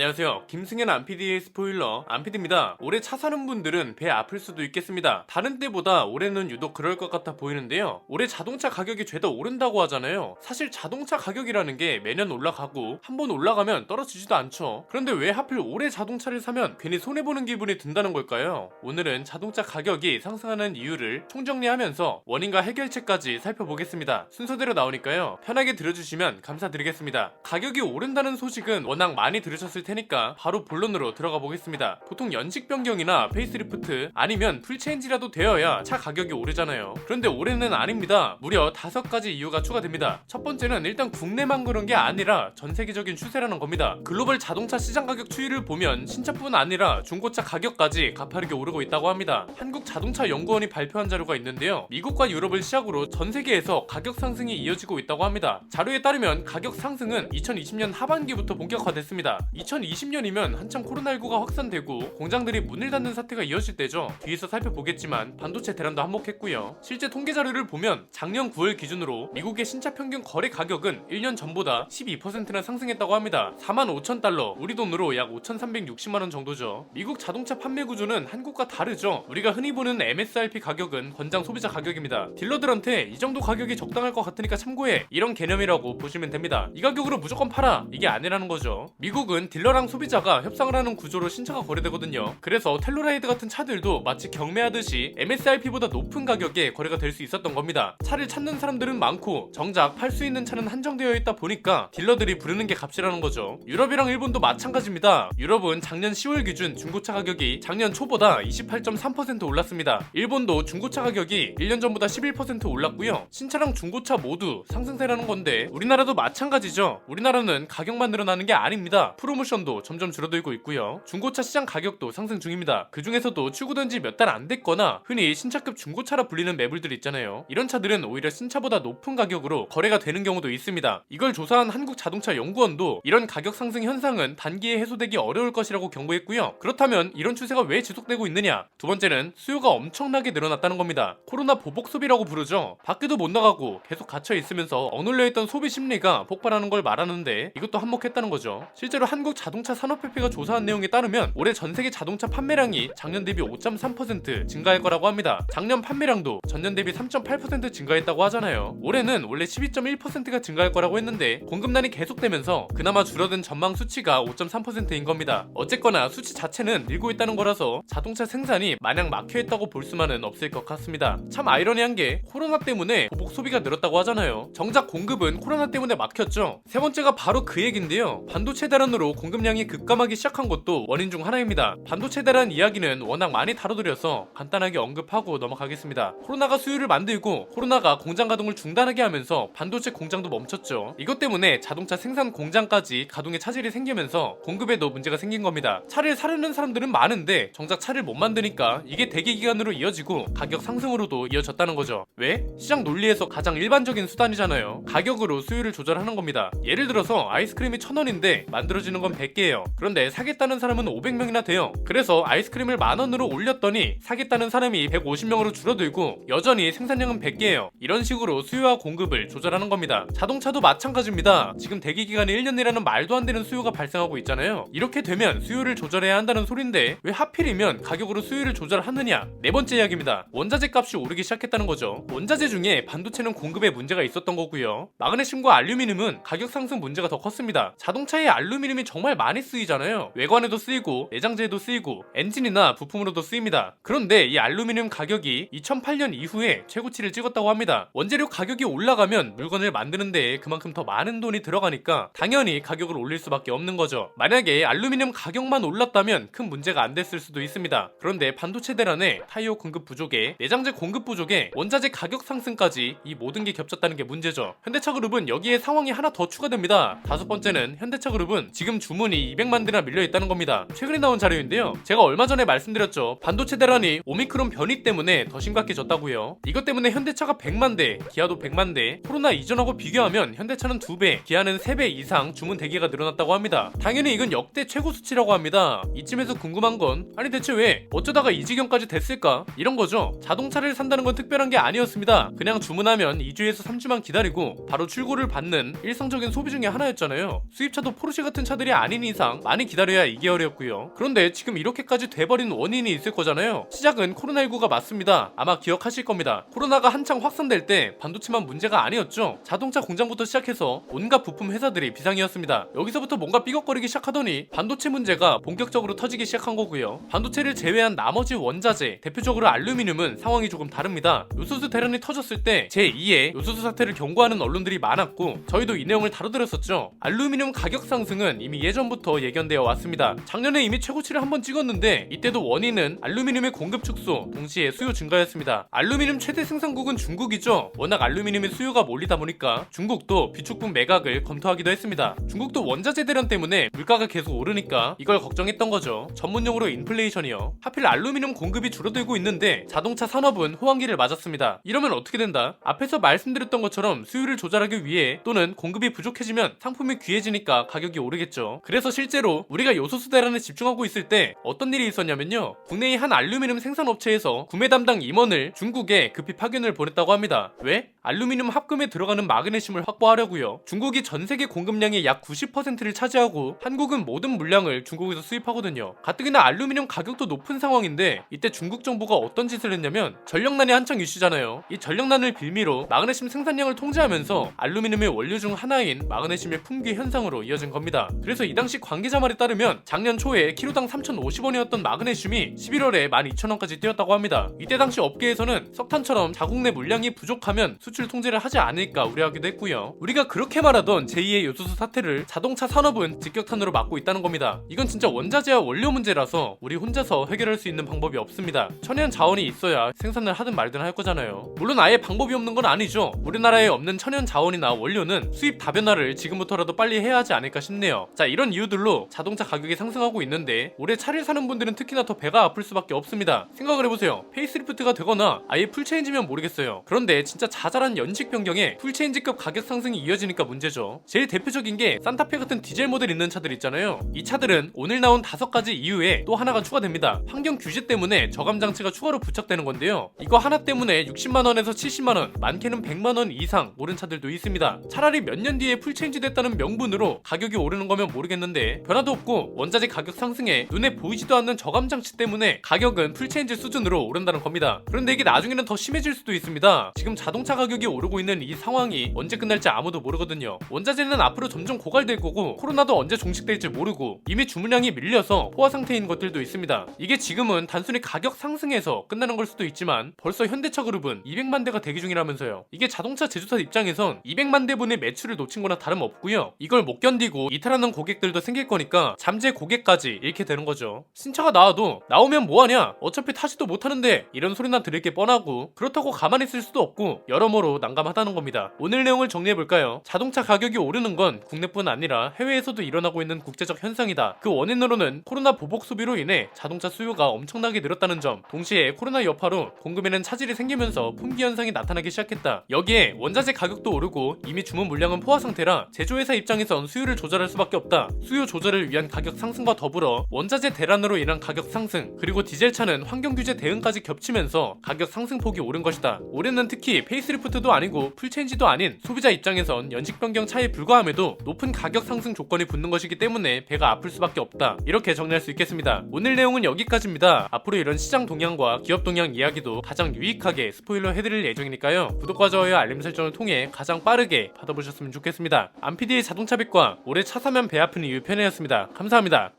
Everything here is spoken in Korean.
안녕하세요. 김승현 안PD의 스포일러 안PD입니다. 올해 차 사는 분들은 배 아플 수도 있겠습니다. 다른 때보다 올해는 유독 그럴 것 같아 보이는데요. 올해 자동차 가격이 죄다 오른다고 하잖아요. 사실 자동차 가격이라는 게 매년 올라가고 한 번 올라가면 떨어지지도 않죠. 그런데 왜 하필 올해 자동차를 사면 괜히 손해보는 기분이 든다는 걸까요? 오늘은 자동차 가격이 상승하는 이유를 총정리하면서 원인과 해결책까지 살펴보겠습니다. 순서대로 나오니까요. 편하게 들어주시면 감사드리겠습니다. 가격이 오른다는 소식은 워낙 많이 들으셨을 테니까 바로 본론으로 들어가 보겠습니다. 보통 연식 변경이나 페이스리프트 아니면 풀체인지라도 되어야 차 가격이 오르잖아요. 그런데 올해는 아닙니다. 무려 다섯 가지 이유가 추가됩니다. 첫 번째는 일단 국내만 그런 게 아니라 전 세계적인 추세라는 겁니다. 글로벌 자동차 시장 가격 추이를 보면 신차뿐 아니라 중고차 가격까지 가파르게 오르고 있다고 합니다. 한국 자동차 연구원이 발표한 자료가 있는데요. 미국과 유럽을 시작으로 전 세계에서 가격 상승이 이어지고 있다고 합니다. 자료에 따르면 가격 상승은 2020년 하반기부터 본격화됐습니다. 2020년이면 한참 코로나19가 확산되고 공장들이 문을 닫는 사태가 이어질 때죠. 뒤에서 살펴보겠지만 반도체 대란도 한몫했고요. 실제 통계 자료를 보면 작년 9월 기준으로 미국의 신차 평균 거래 가격은 1년 전보다 12%나 상승했다고 합니다. 4만 5천 달러, 우리 돈으로 약 5,360만 원 정도죠. 미국 자동차 판매 구조는 한국과 다르죠. 우리가 흔히 보는 MSRP 가격은 권장 소비자 가격입니다. 딜러들한테 이 정도 가격이 적당할 것 같으니까 참고해. 이런 개념이라고 보시면 됩니다. 이 가격으로 무조건 팔아. 이게 아니라는 거죠. 미국은 딜러랑 소비자가 협상을 하는 구조로 신차가 거래되거든요. 그래서 텔로라이드 같은 차들도 마치 경매하듯이 MSRP보다 높은 가격에 거래가 될 수 있었던 겁니다. 차를 찾는 사람들은 많고 정작 팔 수 있는 차는 한정되어 있다 보니까 딜러들이 부르는 게 값이라는 거죠. 유럽이랑 일본도 마찬가지입니다. 유럽은 작년 10월 기준 중고차 가격이 작년 초보다 28.3% 올랐습니다. 일본도 중고차 가격이 1년 전보다 11% 올랐고요. 신차랑 중고차 모두 상승세라는 건데 우리나라도 마찬가지죠. 우리나라는 가격만 늘어나는 게 아닙니다. 프로모 션도 점점 줄어들고 있고요. 중고차 시장 가격도 상승 중입니다. 그 중에서도 출고된 지 몇 달 안 됐거나 흔히 신차급 중고차라 불리는 매물들 있잖아요. 이런 차들은 오히려 신차보다 높은 가격으로 거래가 되는 경우도 있습니다. 이걸 조사한 한국자동차연구원도 이런 가격 상승 현상은 단기에 해소되기 어려울 것이라고 경고했고요. 그렇다면 이런 추세가 왜 지속되고 있느냐? 두 번째는 수요가 엄청나게 늘어났다는 겁니다. 코로나 보복 소비라고 부르죠. 밖에도 못 나가고 계속 갇혀 있으면서 억눌려 있던 소비 심리가 폭발하는 걸 말하는데 이것도 한몫했다는 거죠. 실제로 한국 자동차 산업협회가 조사한 내용에 따르면 올해 전 세계 자동차 판매량이 작년 대비 5.3% 증가할 거라고 합니다. 작년 판매량도 전년 대비 3.8% 증가했다고 하잖아요. 올해는 원래 12.1%가 증가할 거라고 했는데 공급난이 계속되면서 그나마 줄어든 전망 수치가 5.3%인 겁니다. 어쨌거나 수치 자체는 늘고 있다는 거라서 자동차 생산이 마냥 막혀 있다고 볼 수만은 없을 것 같습니다. 참 아이러니한 게 코로나 때문에 보복 소비가 늘었다고 하잖아요. 정작 공급은 코로나 때문에 막혔죠. 세 번째가 바로 그 얘긴데요. 반도체 대란으로 공 급량이 급감하기 시작한 것도 원인 중 하나입니다. 반도체 대란 이야기는 워낙 많이 다뤄드려서 간단하게 언급하고 넘어가겠습니다. 코로나가 수요를 만들고 코로나가 공장 가동을 중단하게 하면서 반도체 공장도 멈췄죠. 이것 때문에 자동차 생산 공장까지 가동에 차질이 생기면서 공급에도 문제가 생긴 겁니다. 차를 사려는 사람들은 많은데 정작 차를 못 만드니까 이게 대기 기간으로 이어지고 가격 상승으로도 이어졌다는 거죠. 왜? 시장 논리에서 가장 일반적인 수단이잖아요. 가격으로 수요를 조절하는 겁니다. 예를 들어서 아이스크림이 1000원인데 만들어지는 건 100개예요. 그런데 사겠다는 사람은 500명이나 돼요. 그래서 아이스크림을 만 원으로 올렸더니 사겠다는 사람이 150명으로 줄어들고 여전히 생산량은 100개예요. 이런 식으로 수요와 공급을 조절하는 겁니다. 자동차도 마찬가지입니다. 지금 대기 기간이 1년이라는 말도 안 되는 수요가 발생하고 있잖아요. 이렇게 되면 수요를 조절해야 한다는 소린데 왜 하필이면 가격으로 수요를 조절하느냐? 네 번째 이야기입니다. 원자재 값이 오르기 시작했다는 거죠. 원자재 중에 반도체는 공급에 문제가 있었던 거고요. 마그네슘과 알루미늄은 가격 상승 문제가 더 컸습니다. 자동차에 알루미늄이 정말 많이 쓰이잖아요. 외관에도 쓰이고 내장재에도 쓰이고 엔진이나 부품으로도 쓰입니다. 그런데 이 알루미늄 가격이 2008년 이후에 최고치를 찍었다고 합니다. 원재료 가격이 올라가면 물건을 만드는 데에 그만큼 더 많은 돈이 들어가니까 당연히 가격을 올릴 수밖에 없는 거죠. 만약에 알루미늄 가격만 올랐다면 큰 문제가 안 됐을 수도 있습니다. 그런데 반도체 대란에 타이어 공급 부족에 내장재 공급 부족에 원자재 가격 상승까지 이 모든 게 겹쳤다는 게 문제죠. 현대차 그룹은 여기에 상황이 하나 더 추가됩니다. 다섯 번째는 현대차 그룹은 지금 주문이 200만 대나 밀려 있다는 겁니다. 최근에 나온 자료인데요. 제가 얼마 전에 말씀드렸죠. 반도체 대란이 오미크론 변이 때문에 더 심각해졌다고요. 이것 때문에 현대차가 100만 대, 기아도 100만 대, 코로나 이전하고 비교하면 현대차는 2배, 기아는 3배 이상 주문 대기가 늘어났다고 합니다. 당연히 이건 역대 최고 수치라고 합니다. 이쯤에서 궁금한 건 아니 대체 왜 어쩌다가 이 지경까지 됐을까? 이런 거죠. 자동차를 산다는 건 특별한 게 아니었습니다. 그냥 주문하면 2주에서 3주만 기다리고 바로 출고를 받는 일상적인 소비 중에 하나였잖아요. 수입차도 포르쉐 같은 차들이 아닌 이상 많이 기다려야 2개월이었고요. 그런데 지금 이렇게까지 돼버린 원인이 있을 거잖아요. 시작은 코로나19가 맞습니다. 아마 기억하실 겁니다. 코로나가 한창 확산될 때 반도체만 문제가 아니었죠. 자동차 공장부터 시작해서 온갖 부품 회사들이 비상이었습니다. 여기서부터 뭔가 삐걱거리기 시작하더니 반도체 문제가 본격적으로 터지기 시작한 거고요. 반도체를 제외한 나머지 원자재, 대표적으로 알루미늄은 상황이 조금 다릅니다. 요소수 대란이 터졌을 때 제2의 요소수 사태를 경고하는 언론들이 많았고 저희도 이 내용을 다뤄드렸었죠. 알루미늄 가격 상승은 이미 예전부터 예견되어 왔습니다. 작년에 이미 최고치를 한번 찍었는데 이때도 원인은 알루미늄의 공급 축소, 동시에 수요 증가였습니다. 알루미늄 최대 생산국은 중국이죠. 워낙 알루미늄의 수요가 몰리다 보니까 중국도 비축분 매각을 검토하기도 했습니다. 중국도 원자재 대란 때문에 물가가 계속 오르니까 이걸 걱정했던 거죠. 전문용어로 인플레이션이요. 하필 알루미늄 공급이 줄어들고 있는데 자동차 산업은 호황기를 맞았습니다. 이러면 어떻게 된다? 앞에서 말씀드렸던 것처럼 수요를 조절하기 위해 또는 공급이 부족해지면 상품이 귀해지니까 가격이 오르겠죠. 그래서 실제로 우리가 요소수 대란에 집중하고 있을 때 어떤 일이 있었냐면요. 국내의 한 알루미늄 생산업체에서 구매 담당 임원을 중국에 급히 파견을 보냈다고 합니다. 왜? 알루미늄 합금에 들어가는 마그네슘을 확보하려고요. 중국이 전 세계 공급량의 약 90%를 차지하고 한국은 모든 물량을 중국에서 수입하거든요. 가뜩이나 알루미늄 가격도 높은 상황인데 이때 중국 정부가 어떤 짓을 했냐면 전력난이 한창 이슈잖아요. 이 전력난을 빌미로 마그네슘 생산량을 통제하면서 알루미늄의 원료 중 하나인 마그네슘의 품귀 현상으로 이어진 겁니다. 그래서 이 당시 관계자 말에 따르면 작년 초에 키로당 3,050원이었던 마그네슘이 11월에 12,000원까지 뛰었다고 합니다. 이때 당시 업계에서는 석탄처럼 자국 내 물량이 부족하면 수출 통제를 하지 않을까 우려하기도 했고요. 우리가 그렇게 말하던 제2의 요소수 사태를 자동차 산업은 직격탄으로 막고 있다는 겁니다. 이건 진짜 원자재와 원료 문제라서 우리 혼자서 해결할 수 있는 방법이 없습니다. 천연 자원이 있어야 생산을 하든 말든 할 거잖아요. 물론 아예 방법이 없는 건 아니죠. 우리나라에 없는 천연 자원이나 원료는 수입 다변화를 지금부터라도 빨리 해야 하지 않을까 싶네요. 자 이런 이유들로 자동차 가격이 상승하고 있는데 올해 차를 사는 분들은 특히나 더 배가 아플 수밖에 없습니다. 생각을 해보세요. 페이스리프트가 되거나 아예 풀체인지면 모르겠어요. 그런데 진짜 자잘한 연식 변경에 풀체인지급 가격 상승이 이어지니까 문제죠. 제일 대표적인 게 산타페 같은 디젤 모델 있는 차들 있잖아요. 이 차들은 오늘 나온 다섯 가지 이유에 또 하나가 추가됩니다. 환경 규제 때문에 저감 장치가 추가로 부착되는 건데요. 이거 하나 때문에 60만 원에서 70만 원, 많게는 100만 원 이상 오른 차들도 있습니다. 차라리 몇 년 뒤에 풀체인지 됐다는 명분으로 가격이 오르는 거면 모르 겠는데 변화도 없고 원자재 가격 상승에 눈에 보이지도 않는 저감 장치 때문에 가격은 풀체인지 수준으로 오른다는 겁니다. 그런데 이게 나중에는 더 심해질 수도 있습니다. 지금 자동차 가격이 오르고 있는 이 상황이 언제 끝날지 아무도 모르거든요. 원자재는 앞으로 점점 고갈될 거고 코로나도 언제 종식될지 모르고 이미 주문량이 밀려서 포화 상태인 것들도 있습니다. 이게 지금은 단순히 가격 상승에서 끝나는 걸 수도 있지만 벌써 현대차 그룹은 200만 대가 대기 중이라면서요. 이게 자동차 제조사 입장에선 200만 대분의 매출을 놓친 거나 다름없고요. 이걸 못 견디고 이탈하는 고객 들도 생길 거니까 잠재 고객까지 잃게 되는 거죠. 신차가 나와도 나오면 뭐하냐? 어차피 타지도 못하는데 이런 소리나 들을 게 뻔하고 그렇다고 가만히 있을 수도 없고 여러모로 난감하다는 겁니다. 오늘 내용을 정리해볼까요? 자동차 가격이 오르는 건 국내뿐 아니라 해외에서도 일어나고 있는 국제적 현상이다. 그 원인으로는 코로나 보복 소비로 인해 자동차 수요가 엄청나게 늘었다는 점, 동시에 코로나 여파로 공급에는 차질이 생기면서 품귀 현상이 나타나기 시작했다. 여기에 원자재 가격도 오르고 이미 주문 물량은 포화 상태라 제조회사 입장에선 수요를 조절할 수밖에 없다. 수요 조절을 위한 가격 상승과 더불어 원자재 대란으로 인한 가격 상승, 그리고 디젤차는 환경 규제 대응까지 겹치면서 가격 상승폭이 오른 것이다. 올해는 특히 페이스리프트도 아니고 풀체인지도 아닌 소비자 입장에선 연식 변경 차에 불과함에도 높은 가격 상승 조건이 붙는 것이기 때문에 배가 아플 수밖에 없다. 이렇게 정리할 수 있겠습니다. 오늘 내용은 여기까지입니다. 앞으로 이런 시장 동향과 기업 동향 이야기도 가장 유익하게 스포일러 해드릴 예정이니까요. 구독과 좋아요 알림 설정을 통해 가장 빠르게 받아보셨으면 좋겠습니다. 안피디의 자동차 빛과 올해 차 사면 배 아픈 이유 편이었습니다. 감사합니다.